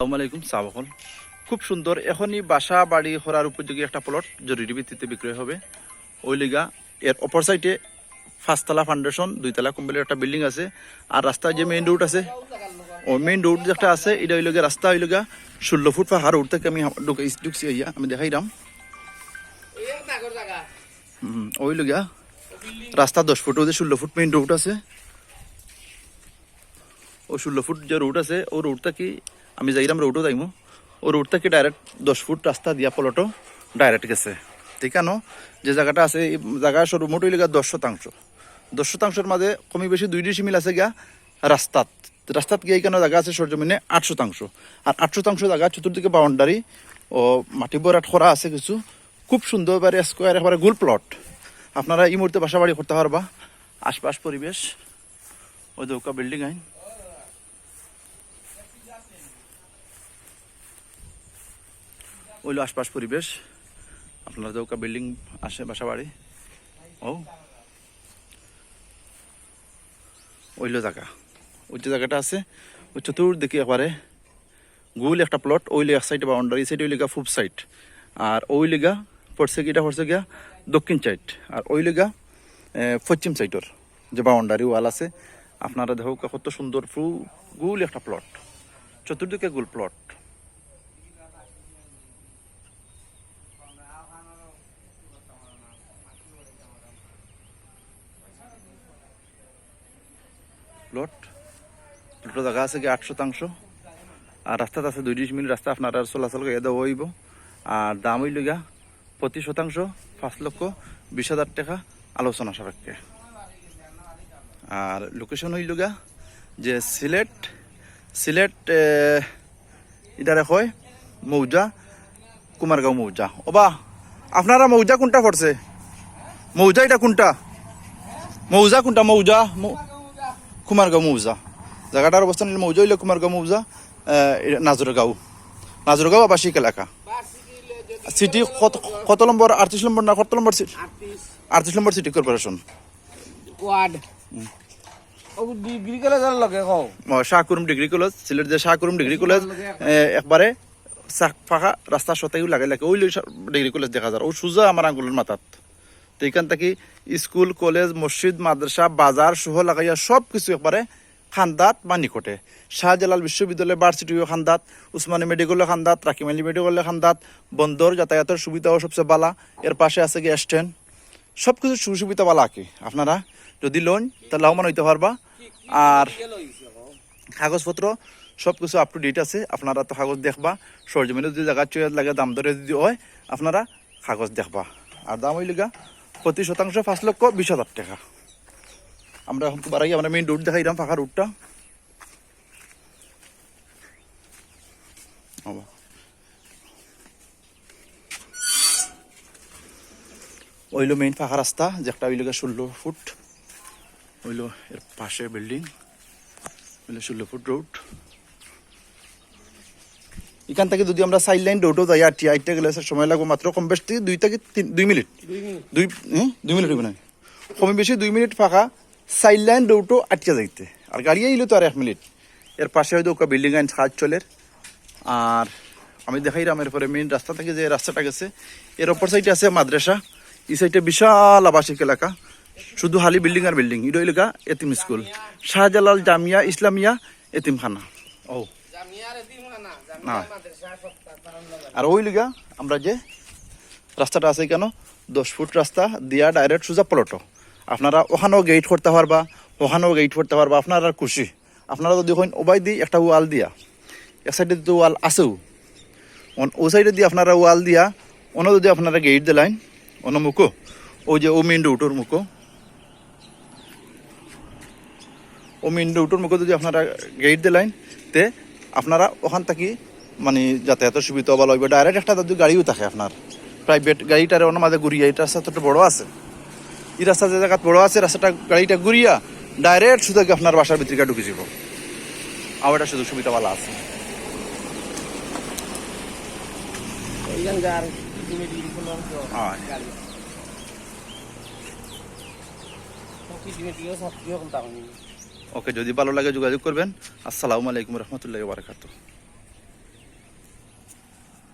আসসালামু আলাইকুম সাবকল খুব সুন্দর, এখনই বাসা বাড়ি করার উপযোগী একটা প্লট জরুরি ভিত্তিতে বিক্রয় হবে। ওই লিগা, এর অপর সাইডে পাঁচতলা ফাউন্ডেশন দুইতলা কোম্পানির একটা বিল্ডিং আছে, আর রাস্তায় যে মেইন রোড আছে, ও মেইন রোড যেটা আছে, এটা ওই লগে, রাস্তা ওই লগা, ষোলো ফুট পাহাড় রোড থেকে আমি ঢুকে- ঢুকছি ইয়া আমি দেখাইলাম। ওই লগা, রাস্তা দশ ফুট ওদের ষোলো ফুট মেইন রোড আছে ও ষোলো ফুট যে রোড আছে, ও রোডটা কি, আমি যাইলাম রোডও যাইমু। ও রোডটা কি ডাইরেক্ট দশ ফুট রাস্তা দিয়া পলটো ডাইরেক্ট গেছে। ঠিক আছে যে জায়গাটা আছে, এই জায়গা সরু মোট হইলে দশ শতাংশ। দশ শতাংশের মাঝে কমি বেশি দুই ডিসি মিল আছে গিয়া রাস্তাত। রাস্তাত গিয়ে কেন জায়গা আছে সরজমিনে আট শতাংশ। আর আট শতাংশ জায়গা চতুর্দিকে বাউন্ডারি ও মাটি বরাট খরা আছে কিছু। খুব সুন্দর এবারে স্কোয়ার একেবারে গোল প্লট আপনারা এই মুহূর্তে বাসা বাড়ি করতে পারবা। আশপাশ পরিবেশ। ওই দৌকা বিল্ডিং আইন। ওইলো আশপাশ পরিবেশ। আপনারা দৌকা বিল্ডিং আসে বাসা বাড়ি ও। ওইলো জায়গা। ওই যে জায়গাটা আছে, ওই চতুর্দিকে একবারে গোল একটা প্লট ওইলে এক সাইডে বাউন্ডারি সাইড ওই লিগা ফুপ সাইড আর ওই লিগা পড়ছে গিটা পড়ছে গিয়া দক্ষিণ সাইড আর ওই লিগা পশ্চিম সাইডর যে বাউন্ডারি ওয়াল আছে। আপনারা দেখো কত সুন্দর ফু গোল একটা প্লট চতুর্দিকে গোল প্লট প্লট দুটো জায়গা আছে কি আট শতাংশ। আর রাস্তাতে আছে দুই মিনিট রাস্তা, আপনার আর চলাচল করে দেওয়া হইব। আর দাম হইল গা প্রতি শতাংশ, পাঁচ লক্ষ বিশ হাজার টাকা আলোচনা সাপেক্ষে। আর লোকেশন হইল গা যে সিলেট সিলেট এটারে হয় মৌজা, কুমারগাঁও মৌজা। ওবা, আপনারা মৌজা কোনটা পড়ছে? মৌজা এটা কোনটা? মৌজা কোনটা? মৌজা কুমারগাঁও মৌজা। জায়গাটার অবস্থান মৌজা হইলে কুমারগাঁও মৌজা নাজরগাঁও নাজরগাঁও আবাসিক এলাকা। সিটি কত কত নম্বর আটত্রিশ নম্বর না কত নম্বর আটত্রিশ নম্বর সিটি কর্পোরেশন ওয়ার্ড ও ডিগ্রি কলেজের লগে কও। শাহকুরুম ডিগ্রি কলেজ সিলেট যে শাহকুরুম ডিগ্রি কলেজ একবারে চাক ফাঁকা রাস্তার সতেও লাগাই লাগে। ওই ডিগ্রি কলেজ দেখা যায়। ও সুজা আমার আঙ্গুলের মাথাত। তো এখান থেকে স্কুল, কলেজ, মসজিদ, মাদ্রাসা, বাজার সহ লাগাইয়া সব কিছু একবারে খান্দাত বা নিকটে। শাহজালাল বিশ্ববিদ্যালয় ভার্সিটিও খান্দাত, উসমানী মেডিকেলের খান্দাত রাকিমালি মেডিকেলের খান্দাত, বন্দর, যাতায়াতের সুবিধাও সবচেয়ে বালা। এর পাশে আছে কি স্ট্যান্ড সব কিছু সুবিধা বালা কি? আপনারা যদি লোন, তাহলে লাভবান হইতে পারবা। আর কাগজপত্র সব কিছু আপ টু ডেট আছে। আপনারা তো কাগজ দেখবা। সরজমিনে যদি জায়গা চয়ে লাগে, দাম দরে যদি হয়, আপনারা কাগজ দেখবা। আর দাম হইল গা প্রতি শতাংশ, পাঁচ লক্ষ বিশ হাজার টাকা। আমরা এখন বাড়াই, আমরা মেইন রোড দেখাইলাম, ফাঁকা রোডটা। ওইলো মেইন ফাঁকা রাস্তা যেটা ওইল ষোলো ফুট। ওইলো এর পাশে বিল্ডিং হইল ষোলো ফুট রোড এখান থেকে যদি আমরা সাইড লাইন রোডও যাই আটি আইতে গেলে সময় লাগবে মাত্র কম বেশি দুই থেকে তিন দুই মিনিট। দুই দুই মিনিট হইব না? কম বেশি দুই মিনিট ফাঁকা সাইড লাইন রোডও আটকে যাইতে। আর গাড়ি আইলো তো আর এক মিনিট। এর পাশে হয়তো ওকা বিল্ডিং আইন কাজ চলে। আর আমি দেখাইলাম এরপরে মেইন রাস্তা থেকে যে রাস্তাটা গেছে এর অপর সাইডে আছে মাদ্রাসা। এই সাইডে বিশাল আবাসিক এলাকা। শুধু হালি বিল্ডিং আর বিল্ডিং এটা এলাকা এতিম স্কুল শাহজালাল জামিয়া ইসলামিয়া এতিমখানা। ও। না। আর ওই লিগা আমরা যে রাস্তাটা আছে কেন? দশ ফুট রাস্তা দিয়া ডাইরেক্ট সোজা পলটো। আপনারা ওখানেও গেট করতে পারবা, ওখানেও গেট করতে পারবা, আপনারা খুশি। আপনারা যদি ওখানে ওবাই দিই একটা ওয়াল দিয়া, এক সাইডে তো ওয়াল আছেও ও সাইডে দিয়ে আপনারা ওয়াল দিয়া, অন্য যদি আপনারা গেট দিলাইন, অন্য মুখো, ওই যে ও মেন রোডের মুখো, ও মেন রোডের মুখে যদি আপনারা গেট দিলাইন, তে আপনারা ওখান থেকে মানে যাতায়াতের সুবিধা ভালো হইবে ডাইরেক্ট একটা যদি গাড়িও থাকে আপনার। প্রাইভেট গাড়িটারে অন্য মাঝে ঘুরিয়া এই রাস্তা তো বড় আছে। এই রাস্তা যে জায়গা বড় আছে রাস্তাটা গাড়িটা ঘুরিয়া ডাইরেক্ট শুধু আপনার বাসার ভিতরে ঢুকে যাব আর এটা সুযোগ সুবিধা ভালো আছে। কলেজ হয়। ওকে যদি ভালো লাগে যোগাযোগ করবেন। আসসালামু আলাইকুম রহমতুল্লাহ বারকাতুহ।